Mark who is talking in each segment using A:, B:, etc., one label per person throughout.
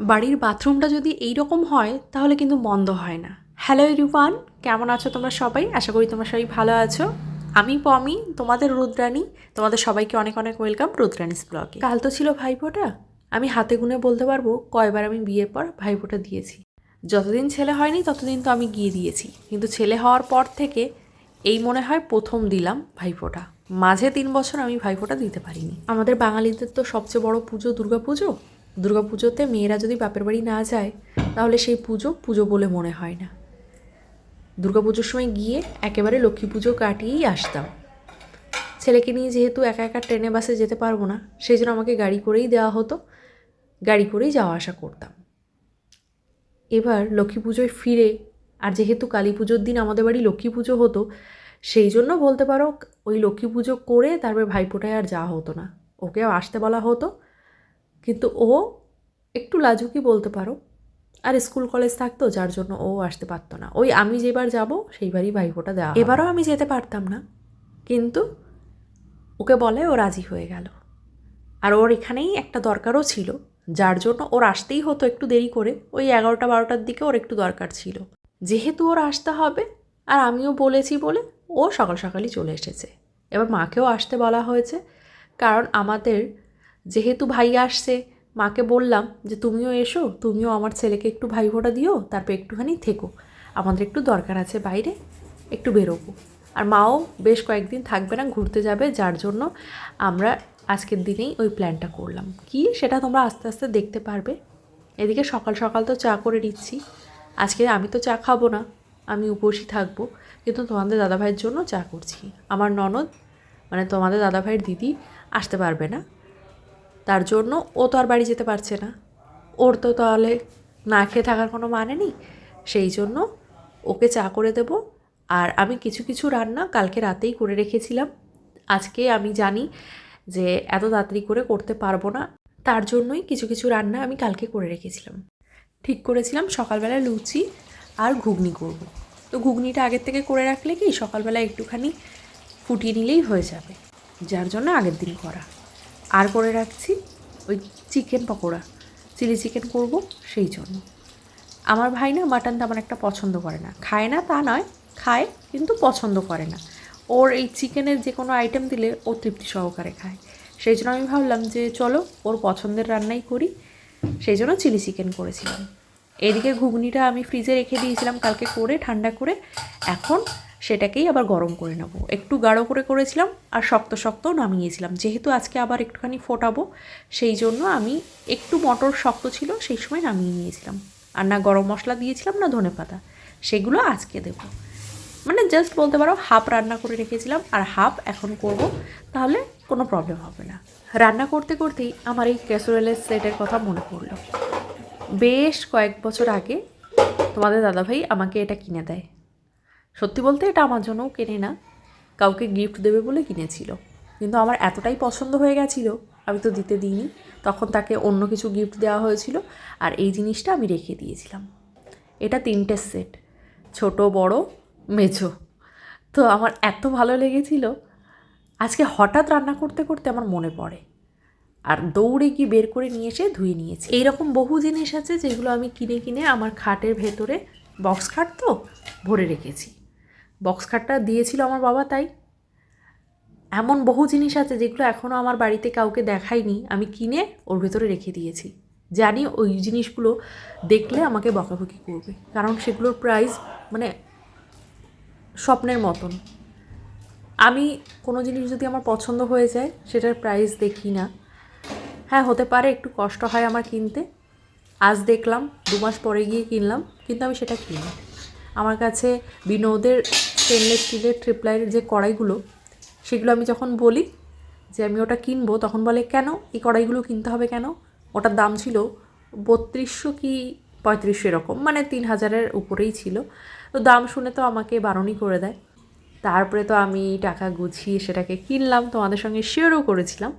A: বাড়ির বাথরুমটা যদি এই রকম হয়, তাহলে কিন্তু মন্দ হয় না। হ্যালো রিপান কেমন আছো তোমরা সবাই? আশা করি তোমরা সবাই ভালো আছো। আমি পমি, তোমাদের রুদ্রাণী। তোমাদের সবাইকে অনেক অনেক ওয়েলকাম রুদ্রাণীস ব্লগে কাল তো ছিল ভাইফোঁটা। আমি হাতে গুনে বলতে পারব, কয়বার আমি বিয়ের পর ভাইফোঁটা দিয়েছি। যতদিন ছেলে হয়নি, ততদিন তো আমি গিয়ে দিয়েছি। কিন্তু ছেলে হওয়ার পর থেকে এই মনে হয় প্রথম দিলাম ভাইফোঁটা। মাঝে তিন বছর আমি ভাইফোঁটা দিতে পারিনি। আমাদের বাঙালিদের তো সবচেয়ে বড় পুজো দুর্গা পুজো দুর্গা পুজোতে মেয়েরা যদি বাপের বাড়ি না যায়, তাহলে সেই পুজো পুজো বলে মনে হয় না। দুর্গা পুজোর সময় গিয়ে একেবারে লক্ষ্মী পুজো কাটিয়েই আসতাম। ছেলেকে নিয়ে যেহেতু একা একা ট্রেনে, বাসে যেতে পারব না, সেই জন্য আমাকে গাড়ি করেই দেওয়া হতো। গাড়ি করেই যাওয়া আসা করতাম। এবার লক্ষ্মী পুজোয় ফিরে, আর যেহেতু কালী পুজোর দিন আমাদের বাড়ি লক্ষ্মী পুজো হতো, সেই জন্য বলতে পারো ওই লক্ষ্মী পুজো করে তারপরে ভাইফোঁটায় আর যাওয়া হতো না। ওকেও আসতে বলা হতো। কিন্তু ও একটু লাজুকি বলতে পারো। আর স্কুল কলেজ থাকতো যার জন্য ও আসতে পারতো না। ওই আমি যেবার যাব সেইবারই ভাইফোঁটা দেওয়া এবারও আমি যেতে পারতাম না। কিন্তু ওকে বলে ও রাজি হয়ে গেল। আর ওর এখানেই একটা দরকারও ছিল। যার জন্য ওর আসতেই হতো একটু দেরি করে। ওই এগারোটা বারোটার দিকে ওর একটু দরকার ছিল। যেহেতু ওর আসতে হবে আর আমিও বলেছি বলে ও সকাল সকালই চলে এসেছে। এবার মাকেও আসতে বলা হয়েছে। কারণ আমাদের যেহেতু ভাই আসছে, মাকে বললাম যে, তুমিও এসো, তুমিও আমার ছেলেকে একটু ভাই ফোঁটা দিও, তারপর একটুখানি থেকো। আমাদের একটু দরকার আছে বাইরে, একটু বেরোবো। আর মাও বেশ কয়েকদিন থাকবে না, ঘুরতে যাবে, যার জন্য আমরা আজকের দিনেই ওই প্ল্যানটা করলাম। কি সেটা তোমরা আস্তে আস্তে দেখতে পারবে। এদিকে সকাল সকাল তো চা করে নিচ্ছি। আজকে আমি তো চা খাব না, আমি উপসী থাকব, কিন্তু তোমাদের দাদাভাইয়ের জন্য চা করছি। আমার ননদ মানে তোমাদের দাদাভাইয়ের দিদি আসতে পারবে না। তার জন্য ও তো আর বাড়ি যেতে পারছে না। ওর তো তাহলে না খেয়ে থাকার কোনো মানে নেই। সেই জন্য ওকে চা করে দেব। আর আমি কিছু কিছু রান্না কালকে রাতেই করে রেখেছিলাম। আজকে আমি জানি যে এত তাড়াতাড়ি করে করতে পারব না। তার জন্যই কিছু কিছু রান্না আমি কালকে করে রেখেছিলাম। ঠিক করেছিলাম সকালবেলা লুচি আর ঘুগনি করব। তো ঘুগনিটা আগের থেকে করে রাখলে কি সকালবেলা একটুখানি ফুটিয়ে নিলেই হয়ে যাবে। যার জন্য আগের দিন করা। আর করে রাখছি ওই চিকেন পকোড়া, চিলি চিকেন করব সেই জন্য। আমার ভাই না মাটন তেমন একটা পছন্দ করে না। খায় না তা নয়, খায় কিন্তু পছন্দ করে না। ওর এই চিকেনের যে কোনো আইটেম দিলে ও তৃপ্তি সহকারে খায়। সেই জন্য আমি ভাবলাম যে চলো ওর পছন্দের রান্নাই করি। সেই জন্য চিলি চিকেন করেছিলাম। এদিকে ঘুগনিটা আমি ফ্রিজে রেখে দিয়েছিলাম কালকে করে, ঠান্ডা করে। এখন সেটাকেই আবার গরম করে নেব। একটু গাঢ় করে করেছিলাম আর শক্ত শক্ত নামিয়েছিলাম। যেহেতু আজকে আবার একটুখানি ফোটাবো, সেই জন্য আমি একটু মটর শক্ত ছিল, সেই সময় নামিয়ে নিয়েছিলাম। আর না গরম মশলা দিয়েছিলাম, না ধনে পাতা। সেগুলো আজকে দেবো। মানে জাস্ট বলতে পারো হাফ রান্না করে রেখেছিলাম আর হাফ এখন করব, তাহলে কোনো প্রবলেম হবে না। রান্না করতে করতেই আমার এই ক্যাসোরেলের সেটের কথা মনে পড়ল। বেশ কয়েক বছর আগে তোমাদের দাদাভাই আমাকে এটা কিনে দেয়। সত্যি বলতে এটা আমার জন্যও কেনে না। কাউকে গিফট দেবে বলে কিনেছিল। কিন্তু আমার এতটাই পছন্দ হয়ে গেছিল, আমি তো দিতে দিইনি। তখন তাকে অন্য কিছু গিফট দেওয়া হয়েছিল আর এই জিনিসটা আমি রেখে দিয়েছিলাম। এটা তিনটে সেট ছোট, বড়, মেঝো। তো আমার এত ভালো লেগেছিল। আজকে হঠাৎ রান্না করতে করতে আমার মনে পড়ে। আর দৌড়ে গিয়ে বের করে নিয়ে এসে ধুয়ে নিয়েছি। এইরকম বহু জিনিস আছে যেগুলো আমি কিনে কিনে আমার খাটের ভেতরে বক্স খাট তো ভরে রেখেছি। বক্স খাটটা দিয়েছিল আমার বাবা তাই। এমন বহু জিনিস আছে যেগুলো এখনও আমার বাড়িতে কাউকে দেখাইনি আমি কিনে ওর ভেতরে রেখে দিয়েছি। জানি ওই জিনিসগুলো দেখলে আমাকে বকাবকি করবে, কারণ সেগুলোর প্রাইস মানে স্বপ্নের মতন। আমি কোনো জিনিস যদি আমার পছন্দ হয়ে যায়, সেটার প্রাইস দেখি না। হ্যাঁ হতে পারে একটু কষ্ট হয় আমার কিনতে। আজ দেখলাম, দু মাস পরে গিয়ে কিনলাম, কিন্তু আমি সেটা কিনি আমার কাছে বিনোদের স্টেনলেস স্টিলের ট্রিপলাইয়ের যে কড়াইগুলো, সেগুলো আমি যখন বলি যে আমি ওটা কিনবো, তখন বলে, কেন? এই কড়াইগুলো কিনতে হবে কেন? ওটার দাম ছিল বত্রিশশো কি পঁয়ত্রিশশো এরকম। মানে তিন হাজারের উপরেই ছিল। তো দাম শুনে তো আমাকে বারণই করে দেয়। তারপরে তো আমি টাকা গুছিয়ে সেটাকে কিনলাম, তোমাদের সঙ্গে শেয়ারও করেছিলাম।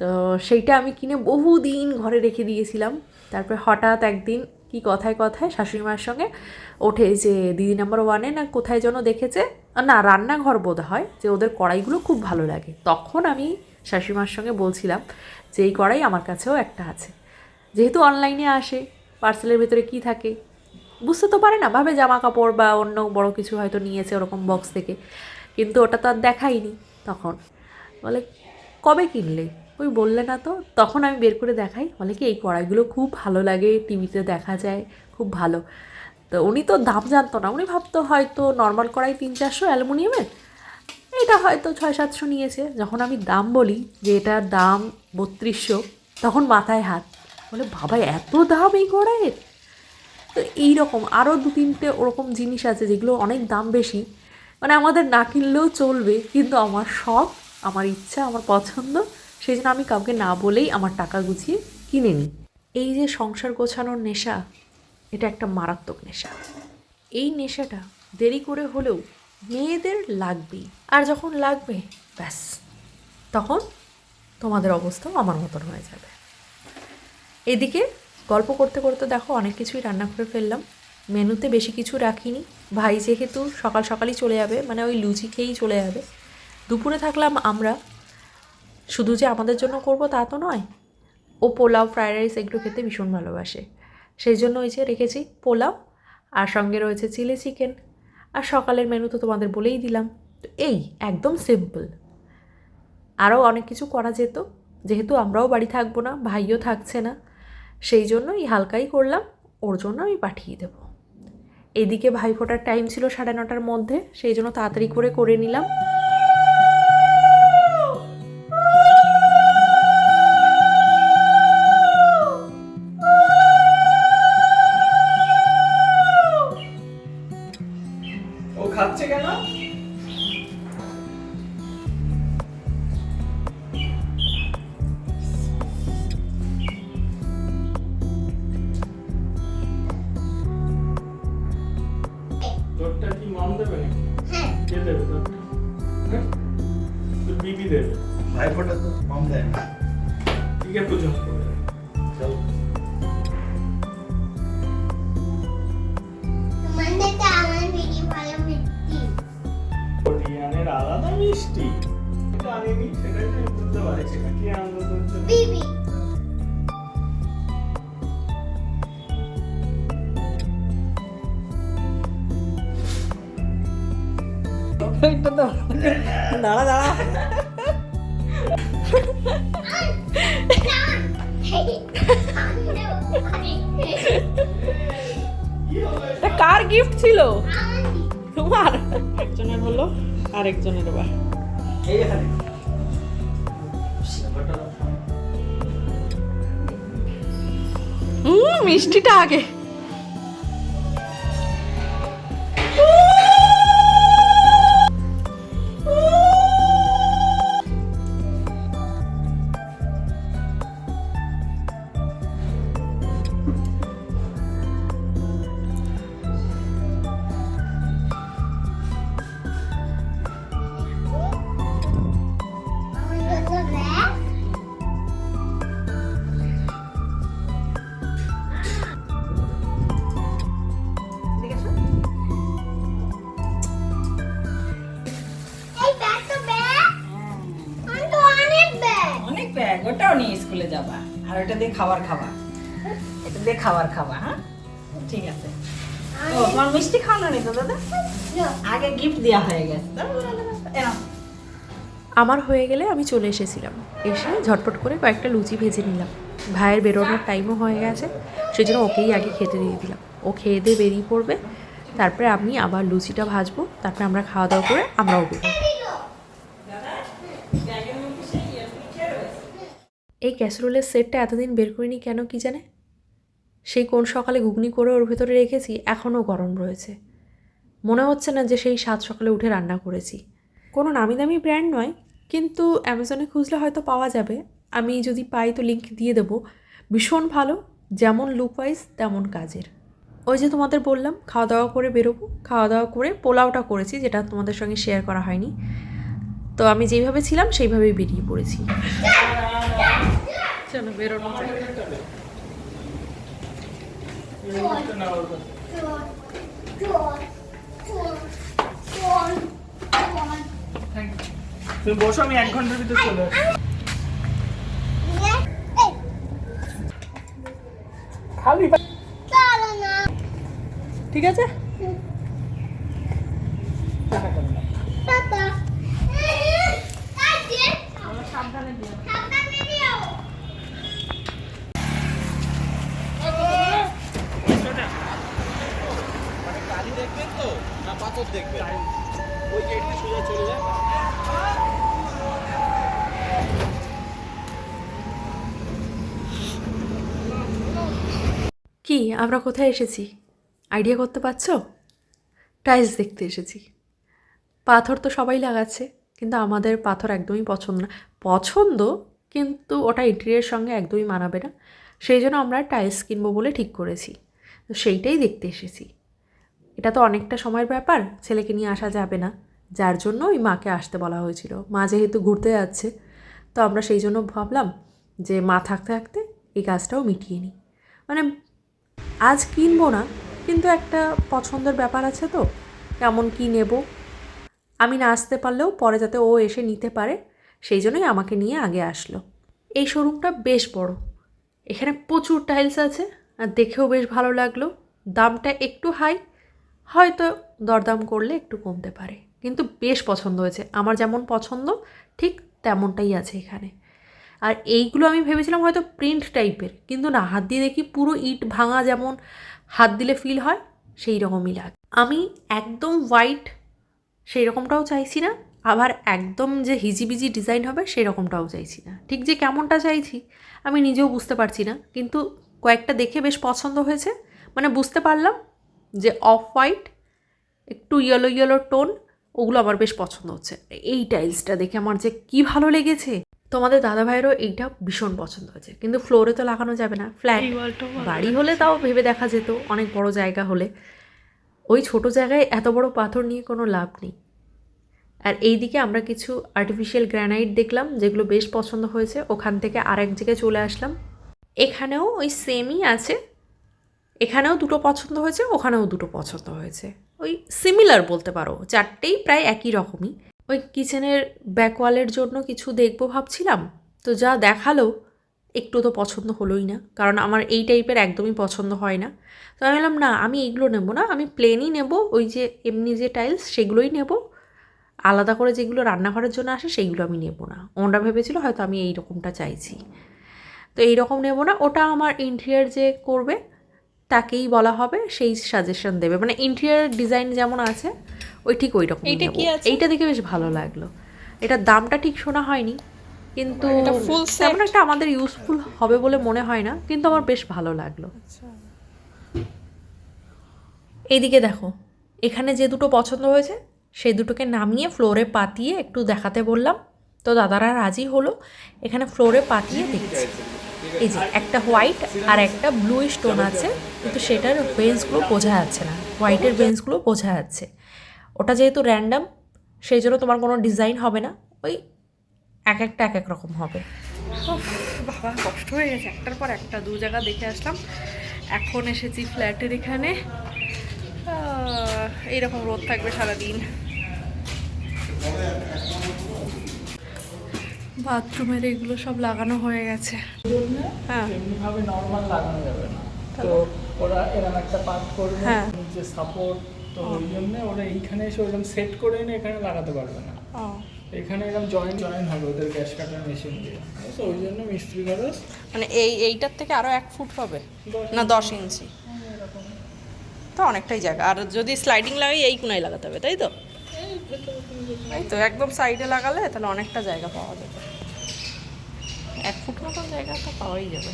A: তো সেইটা আমি কিনে বহুদিন ঘরে রেখে দিয়েছিলাম। তারপরে হঠাৎ একদিন কি কথায় কথায় শাশুড়ি মায়ের সঙ্গে ওঠে যে, দিদি নাম্বার ওয়ানে না কোথায় যেন দেখেছে? না, রান্নাঘর বোধ হয় যে, ওদের কড়াইগুলো খুব ভালো লাগে। তখন আমি শাশুড়ি মার সঙ্গে বলছিলাম যে, এই কড়াই আমার কাছেও একটা আছে। যেহেতু অনলাইনে আসে পার্সেলের ভেতরে কি থাকে? বুঝতে তো পারে না, ভাবে জামা কাপড় বা অন্য বড় কিছু হয়তো নিয়েছে ওরকম বক্স থেকে। কিন্তু ওটা তো আর দেখাইনি তখন। বলে, কবে কিনলে? ওই বললে না তো, তখন আমি বের করে দেখাই। বলে কি, এই কড়াইগুলো খুব ভালো লাগে, টিভিতে দেখা যায়, খুব ভালো। তো উনি তো দাম জানতো না। উনি ভাবতো হয়তো নর্মাল কড়াই তিন চারশো অ্যালুমিনিয়ামের। এটা হয়তো ছয় সাতশো নিয়েছে। যখন আমি দাম বলি যে এটার দাম বত্রিশশো, তখন মাথায় হাত। বলে, বাবা, এত দাম এই কড়াইয়ের? তো এইরকম আরও দু তিনটে ওরকম জিনিস আছে যেগুলো অনেক দাম বেশি। মানে আমাদের না কিনলেও চলবে, কিন্তু আমার শখ, আমার ইচ্ছা, আমার পছন্দ সেই জন্য আমি কাউকে না বলেই আমার টাকা গুছিয়ে কিনে নিই। এই যে সংসার গোছানোর নেশা, এটা একটা মারাত্মক নেশা। এই নেশাটা দেরি করে হলেও মেয়েদের লাগবেই। আর যখন লাগবে, ব্যাস, তখন তোমাদের অবস্থাও আমার মতন হয়ে যাবে। এদিকে গল্প করতে করতে দেখো অনেক কিছুই রান্না করে ফেললাম। মেনুতে বেশি কিছু রাখিনি। ভাই যেহেতু সকাল সকালই চলে যাবে মানে ওই লুচি খেয়েই চলে যাবে। দুপুরে থাকলাম আমরা শুধু যে আমাদের জন্য করব তা তো নয়। ও পোলাও, ফ্রায়েড রাইস এগুলো খেতে ভীষণ ভালোবাসে। সেই জন্য ওই যে রেখেছি পোলাও, আর সঙ্গে রয়েছে চিলি চিকেন। আর সকালের মেনু তো তোমাদের বলেই দিলাম। তো এই, একদম সিম্পল আরও অনেক কিছু করা যেত, যেহেতু আমরাও বাড়ি থাকব না, ভাইও থাকছে না। সেই জন্য এই হালকাই করলাম, ওর জন্য আমি পাঠিয়ে দেব। এদিকে ভাই ফোটার টাইম ছিল সাড়ে নটার মধ্যে, সেই জন্য তাড়াতাড়ি করে করে নিলাম।
B: মিষ্টি
C: জানিনি সেটাই বুঝতে পারছি না কি আনন্দ তোর জন্য
B: বিবি
A: দাঁড়া। দাঁড়া কার গিফট ছিল? তোমার। একজনের হলো আর একজনের এবার।
C: এই এখানে।
A: হুম মিষ্টিটা আগে।
D: খাবার খাবা এটা দিয়ে খাবার খাবা হ্যাঁ? ঠিক আছে। ও তোমার মিষ্টি খাওয়ানো নেই তো দাদা? আগে গিফট দেওয়া হয়ে গেছে।
A: আমার হয়ে গেলে আমি চলে এসেছিলাম। এসে ঝটপট করে কয়েকটা লুচি ভেজে নিলাম। ভাইয়ের বেরোনোর টাইমও হয়ে গেছে সেই জন্য ওকেই আগে খেতে দিয়ে দিলাম। ও খেয়ে দিয়ে বেরিয়ে পড়বে। তারপরে আমি আবার লুচিটা ভাজবো তারপরে আমরা খাওয়া দাওয়া করে আমরাও বেরোবো। এই ক্যাসরোলের সেটটা এতদিন বের করিনি কেন কি জানে? সেই কোন সকালে ঘুগনি করে ওর ভেতরে রেখেছি, এখনও গরম রয়েছে। মনে হচ্ছে না যে সেই সাত সকালে উঠে রান্না করেছি। কোনো নামি দামি ব্র্যান্ড নয়, কিন্তু অ্যামাজনে খুঁজলে হয়তো পাওয়া যাবে। আমি যদি পাই তো লিঙ্ক দিয়ে দেবো। ভীষণ ভালো, যেমন লুক ওয়াইজ তেমন কাজের। ওই যে তোমাদের বললাম খাওয়া দাওয়া করে বেরোবো। খাওয়া দাওয়া করে পোলাওটা করেছি, যেটা তোমাদের সঙ্গে শেয়ার করা হয়নি। তো আমি যেইভাবে ছিলাম সেইভাবেই বেরিয়ে পড়েছি। চলো বেরোনো
C: তুমি বসো আমি এক ঘণ্টার ভিতর চলে খালি
B: চলো
A: ঠিক আছে
B: টাটা কাজে সাবধানে দিও সাবধানে দিও
E: গাড়ি দেখবেন তো না পাথর দেখবেন
A: কি, আমরা কোথায় এসেছি? আইডিয়া করতে পারছ? টাইলস দেখতে এসেছি। পাথর তো সবাই লাগাচ্ছে, কিন্তু আমাদের পাথর একদমই পছন্দ না। পছন্দ, কিন্তু ওটা ইন্টেরিয়ার সঙ্গে একদমই মানাবে না। সেই জন্য আমরা টাইলস কিনবো বলে ঠিক করেছি। তো সেইটাই দেখতে এসেছি। এটা তো অনেকটা সময়ের ব্যাপার, ছেলেকে নিয়ে আসা যাবে না। যার জন্য ওই মাকে আসতে বলা হয়েছিল। মা যেহেতু ঘুরতে যাচ্ছে, তো আমরা সেই জন্য ভাবলাম যে মা থাকতে থাকতে এই কাজটাও মিটিয়ে নিই। মানে আজ কিনবো না, কিন্তু একটা পছন্দের ব্যাপার আছে তো, কেমন কি নেব? আমি না আসতে পারলেও পরে যাতে ও এসে নিতে পারে, সেই জন্যই আমাকে নিয়ে আগে আসলো। এই শোরুমটা বেশ বড়। এখানে প্রচুর টাইলস আছে, আর দেখেও বেশ ভালো লাগল। দামটা একটু হাই হয়তো দরদাম করলে একটু কমতে পারে। কিন্তু বেশ পছন্দ হয়েছে। আমার যেমন পছন্দ, ঠিক তেমনটাই আছে এখানে। আর এইগুলো আমি ভেবেছিলাম হয়তো প্রিন্ট টাইপের কিন্তু না, হাত দিয়ে দেখি পুরো ইট ভাঙা যেমন হাত দিলে ফিল হয় সেই রকমই লাগে। আমি একদম হোয়াইট সেই রকমটাও চাইছি না, আবার একদম যে হিজিবিজি ডিজাইন হবে সেই রকমটাও চাইছি না। ঠিক যে কেমনটা চাইছি, আমি নিজেও বুঝতে পারছি না। কিন্তু কয়েকটা দেখে বেশ পছন্দ হয়েছে। মানে বুঝতে পারলাম যে অফ হোয়াইট একটু ইয়েলো ইয়েলো টোন ওগুলো আমার বেশ পছন্দ হচ্ছে। এই টাইলসটা দেখে আমার যে কি ভালো লেগেছে। তোমাদের দাদা ভাইয়েরও এইটা ভীষণ পছন্দ হয়েছে। কিন্তু ফ্লোরে তো লাগানো যাবে না ফ্ল্যাট বাড়ি হলে তাও ভেবে দেখা যেত অনেক বড় জায়গা হলে। ওই ছোট জায়গায় এত বড় পাথর নিয়ে কোনো লাভ নেই। আর এইদিকে আমরা কিছু আর্টিফিশিয়াল গ্র্যানাইট দেখলাম যেগুলো বেশ পছন্দ হয়েছে। ওখান থেকে আরেক জায়গায় চলে আসলাম। এখানেও ওই সেমই আছে। এখানেও দুটো পছন্দ হয়েছে, ওখানেও দুটো পছন্দ হয়েছে। ওই সিমিলার বলতে পারো, চারটেই প্রায় একই রকমই। ওই কিচেনের ব্যাকওয়ালের জন্য কিছু দেখব ভাবছিলাম, তো যা দেখাল, একটু তো পছন্দ হলোই না, কারণ আমার এই টাইপের একদমই পছন্দ হয় না। তো আমি বললাম না, আমি এইগুলো নেব না, আমি প্লেনই নেব, ওই যে এমনি যে টাইলস সেগুলোই নেব। আলাদা করে যেগুলো রান্নাঘরের জন্য আসে সেইগুলো আমি নেব না। ওনরা ভেবেছিল, হয়তো আমি এই রকমটা চাইছি। তো এই রকম নেব না, ওটা আমার ইন্টেরিয়ার যে করবে তাকেই বলা হবে সেই সাজেশন দেবে। মানে ইন্টেরিয়ার ডিজাইন যেমন আছে ওই ঠিক ওই রকম
D: এইটা কি আছে?
A: এইটা দেখে বেশ ভালো লাগল। এটার দামটা ঠিক শোনা হয়নি কিন্তু তেমন একটা আমাদের ইউজফুল হবে বলে মনে হয় না কিন্তু আমার বেশ ভালো লাগল। এইদিকে দেখো এখানে যে দুটো পছন্দ হয়েছে সেই দুটোকে নামিয়ে ফ্লোরে পাতিয়ে একটু দেখাতে বললাম। তো দাদারা রাজি হলো। এখানে ফ্লোরে পাতিয়ে দেখছি এই যে একটা হোয়াইট আর একটা ব্লু স্টোন আছে, কিন্তু সেটার বেঞ্চগুলো বোঝা যাচ্ছে না। হোয়াইটের বেঞ্চগুলো বোঝা যাচ্ছে। ওটা যেহেতু র্যান্ডাম সেই জন্য তোমার কোনো ডিজাইন হবে না। ওই এক একটা এক এক রকম হবে। বাবা, কষ্ট হয়ে গেছে। একটার পর একটা, দু জায়গা দেখে আসলাম। এখন এসেছি ফ্ল্যাটের এখানে। এইরকম রোদ থাকবে সারাদিন। বাথরুমের এগুলো সব লাগানো হয়ে গেছে। হ্যাঁ।
C: এমনিভাবে নর্মাল লাগানো যাবে না। তো ওরা এরকম একটা পার্ট করবে
A: হ্যাঁ।
C: যে সাপোর্ট তো ওই জন্য ওরা এইখানে এসে ওরকম সেট করে এনে এখানে লাগাতে পারবে না। এখানে এরকম জয়েন জয়েন হবে ওদের গ্যাস কাটার মেশিন দিয়ে। তো ওই জন্য মিস্ত্রি খরচ
A: মানে এই এইটার থেকে আরও এক ফুট হবে? না দশ ইঞ্চি? তো অনেকটাই জায়গা। আর যদি স্লাইডিং লাগাই এই কোনায় লাগাতে হবে তাই তো? এই তো একদম সাইডে লাগালে তাহলে অনেকটা জায়গা পাওয়া যাবে। এক ফুট মতন জায়গা তো পাওয়াই যাবে।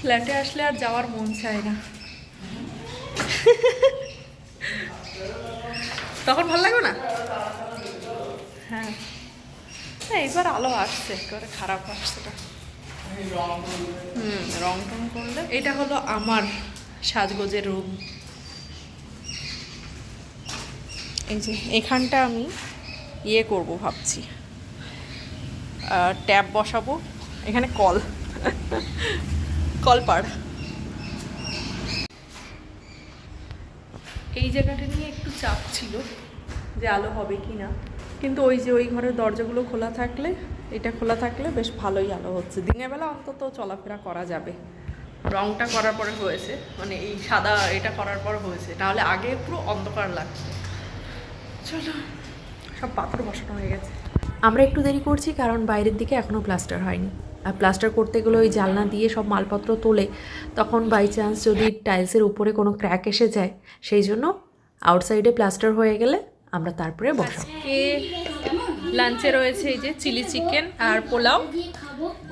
A: ফ্ল্যাটে আসলে আর যাওয়ার মন চায় না। তখন ভালো লাগবে না? হ্যাঁ। না এবার আলো আসছে একেবারে খারাপ আসছে। হুম রং টং করলে এটা হলো আমার সাজগোজের রুম এই যে এখানটা আমি ইয়ে করব ভাবছি। ট্যাপ বসাবো। এখানে কল। কলপাড় এই জায়গাটা নিয়ে একটু চাপ ছিল যে আলো হবে কি না। কিন্তু ওই যে ওই ঘরের দরজাগুলো খোলা থাকলে,
F: এটা খোলা থাকলে বেশ ভালোই আলো হচ্ছে। দিনের বেলা অন্তত চলাফেরা করা যাবে। রংটা করার পরে হয়েছে মানে এই সাদা এটা করার পর হয়েছে নাহলে আগে পুরো অন্ধকার লাগছে চলো সব পাথর বসানো হয়ে গেছে। আমরা একটু দেরি করছি কারণ বাইরের দিকে এখনও প্লাস্টার হয়নি। আর প্লাস্টার করতে গেলে ওই জালনা দিয়ে সব মালপত্র তোলে তখন বাই চান্স যদি টাইলসের উপরে কোনো ক্র্যাক এসে যায় সেই জন্য আউটসাইডে প্লাস্টার হয়ে গেলে আমরা তারপরে বসাবো। লাঞ্চে রয়েছে এই যে চিলি চিকেন আর পোলাও।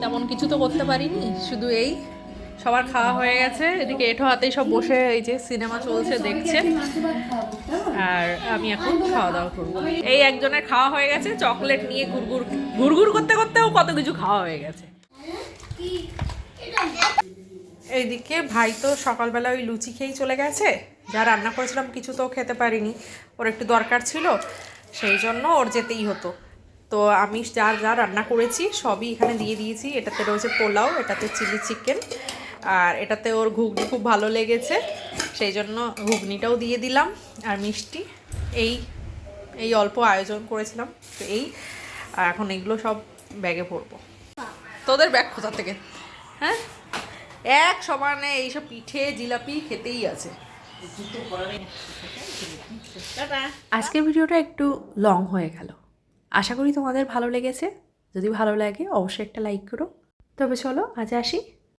F: তেমন কিছু তো করতে পারিনি শুধু এই। সবার খাওয়া হয়ে গেছে। এদিকে এঠো হাতেই সব বসে এই যে সিনেমা চলছে, দেখছে। আর আমি এখন খাওয়া দাওয়া করব। এই একজনের খাওয়া হয়ে গেছে, চকলেট নিয়ে গুড়গুড় গুড়গুড় করতে করতেও কত কিছু খাওয়া হয়ে গেছে। এইদিকে ভাই তো সকালবেলা ওই লুচি খেয়েই চলে গেছে। যা রান্না করেছিলাম, কিছু তো খেতে পারিনি। ওর একটু দরকার ছিল, সেই জন্য ওর যেতেই হতো। তো আমি যা যা রান্না করেছি, সবই এখানে দিয়ে দিয়েছি। এটাতে রয়েছে পোলাও, এটাতে চিলি চিকেন আর এটাতে ওর ঘুগনি খুব ভালো লেগেছে, সেই জন্য ঘুগনিটাও দিয়ে দিলাম আর মিষ্টি। এই এই অল্প আয়োজন করেছিলাম, তো এই, আর এখন এগুলো সব ব্যাগে ভরবো। তোদের ব্যাগ কোথা থেকে? হ্যাঁ? এক সমানে এইসব পিঠে, জিলাপি খেতেই আছে। আজকের ভিডিওটা একটু লং হয়ে গেল। আশা করি তোমাদের ভালো লেগেছে। যদি ভালো লাগে, অবশ্যই একটা লাইক করো। তবে চলো, আজ আসি।